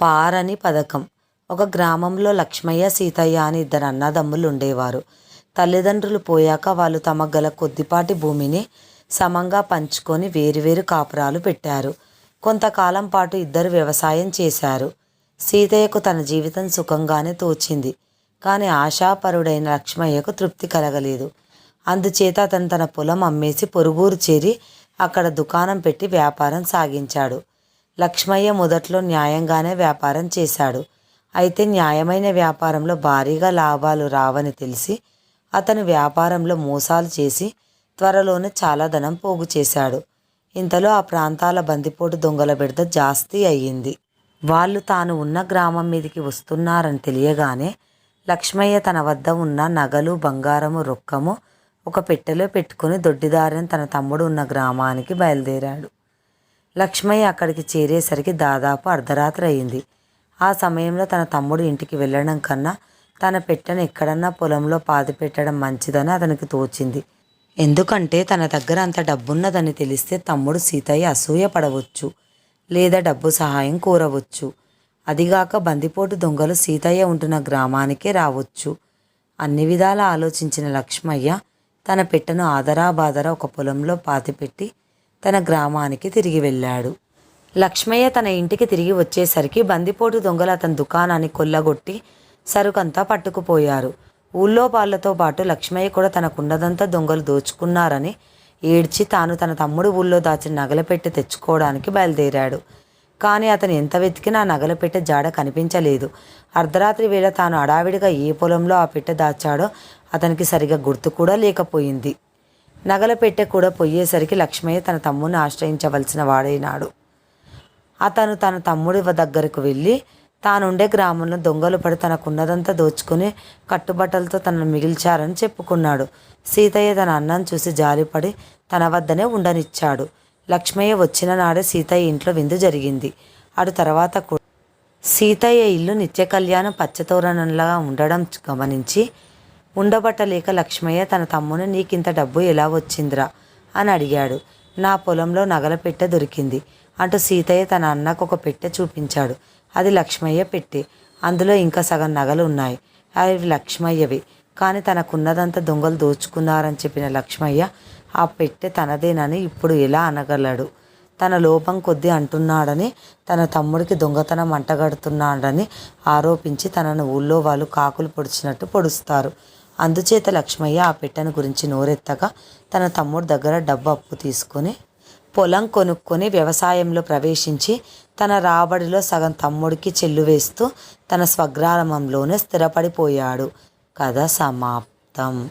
పారని పథకం. ఒక గ్రామంలో లక్ష్మయ్య సీతయ్య అని ఇద్దరు అన్నదమ్ములు ఉండేవారు తల్లిదండ్రులు పోయాక వాళ్ళు తమ గల కొద్దిపాటి భూమిని సమంగా పంచుకొని వేరువేరు కాపురాలు పెట్టారు. కొంతకాలం పాటు ఇద్దరు వ్యవసాయం చేశారు. సీతయ్యకు తన జీవితం సుఖంగానే తోచింది. కానీ ఆశాపరుడైన లక్ష్మయ్యకు తృప్తి కలగలేదు. అందుచేత అతను తన పొలం అమ్మేసి పొరుగురు చేరి అక్కడ దుకాణం పెట్టి వ్యాపారం సాగించాడు. లక్ష్మయ్య మొదట్లో న్యాయంగానే వ్యాపారం చేశాడు. అయితే న్యాయమైన వ్యాపారంలో భారీగా లాభాలు రావని తెలిసి అతను వ్యాపారంలో మోసాలు చేసి త్వరలోనే చాలా ధనం పోగు చేశాడు. ఇంతలో ఆ ప్రాంతాల బందిపోటు దొంగల బిడ్డ జాస్తి అయ్యింది. వాళ్ళు తాను ఉన్న గ్రామం మీదకి వస్తున్నారని తెలియగానే లక్ష్మయ్య తన వద్ద ఉన్న నగలు బంగారము రొక్కము ఒక పెట్టెలో పెట్టుకుని దొడ్డిదారిని తన తమ్ముడు ఉన్న గ్రామానికి బయలుదేరాడు. లక్ష్మయ్య అక్కడికి చేరేసరికి దాదాపు అర్ధరాత్రి అయింది. ఆ సమయంలో తన తమ్ముడు ఇంటికి వెళ్ళడం కన్నా తన పెట్టెను ఎక్కడన్నా పొలంలో పాతి పెట్టడం మంచిదని అతనికి తోచింది. ఎందుకంటే తన దగ్గర అంత డబ్బున్నదని తెలిస్తే తమ్ముడు సీతయ్య అసూయ పడవచ్చు లేదా డబ్బు సహాయం కోరవచ్చు. అదిగాక బందిపోటు దొంగలు సీతయ్య ఉంటున్న గ్రామానికే రావచ్చు. అన్ని విధాలా ఆలోచించిన లక్ష్మయ్య తన పెట్టెను ఆదరాబాదరా ఒక పొలంలో పాతిపెట్టి తన గ్రామానికి తిరిగి వెళ్ళాడు. లక్ష్మయ్య తన ఇంటికి తిరిగి వచ్చేసరికి బందిపోటు దొంగలు అతని దుకాణాన్ని కొల్లగొట్టి సరుకంతా పట్టుకుపోయారు. ఊళ్ళో వాళ్ళతో పాటు లక్ష్మయ్య కూడా తనకున్నదంతా దొంగలు దోచుకున్నారని ఏడ్చి తాను తన తమ్ముడు ఊళ్ళో దాచిన నగల పెట్టి తెచ్చుకోవడానికి బయలుదేరాడు. కానీ అతను ఎంత వెతికినా నగలపెట్టె నగల పెట్టె జాడ కనిపించలేదు. అర్ధరాత్రి వేళ తాను అడావిడిగా ఏ పొలంలో ఆ పెట్టె దాచాడో అతనికి సరిగా గుర్తు కూడా లేకపోయింది. నగల పెట్టె కూడా పోయేసరికి లక్ష్మయ్య తన తమ్ముడిని ఆశ్రయించవలసిన వాడైనాడు అతను తన తమ్ముడి దగ్గరకు వెళ్ళి తానుండే గ్రామంలో దొంగలు పడి తనకున్నదంతా దోచుకుని కట్టుబట్టలతో తనను మిగిల్చారని చెప్పుకున్నాడు. సీతయ్య తన అన్నం చూసి జాలిపడి తన వద్దనే ఉండనిచ్చాడు. లక్ష్మయ్య వచ్చిన నాడే సీతయ్య ఇంట్లో విందు జరిగింది. అటు తర్వాత కూడా సీతయ్య ఇల్లు నిత్య కళ్యాణం పచ్చతోరణంలా ఉండడం గమనించి ఉండబట్టలేక లక్ష్మయ్య తన తమ్ముని నీకింత డబ్బు ఎలా వచ్చిందిరా అని అడిగాడు. నా పొలంలో నగల పెట్టె దొరికింది. అంటూ సీతయ్య తన అన్నకు ఒక పెట్టె చూపించాడు. అది లక్ష్మయ్య పెట్టె. అందులో ఇంకా సగం నగలు ఉన్నాయి. అవి లక్ష్మయ్యవి. కానీ తనకున్నదంతా దొంగలు దోచుకున్నారని చెప్పిన లక్ష్మయ్య ఆ పెట్టె తనదేనని ఇప్పుడు ఎలా అనగలడు? తన లోపం కొద్దీ అంటున్నాడని తన తమ్ముడికి దొంగతనం అంటగడుతున్నాడని ఆరోపించి తనను ఊళ్ళో వాళ్ళు కాకులు పొడిచినట్టు పొడుస్తారు. అందుచేత లక్ష్మయ్య ఆ పెట్టెను గురించి నోరెత్తగా తన తమ్ముడు దగ్గర డబ్బు అప్పు తీసుకొని పొలం కొనుక్కొని వ్యవసాయంలో ప్రవేశించి తన రాబడిలో సగం తమ్ముడికి చెల్లు వేస్తూ తన స్వగ్రామంలోనే స్థిరపడిపోయాడు. కథ సమాప్తం.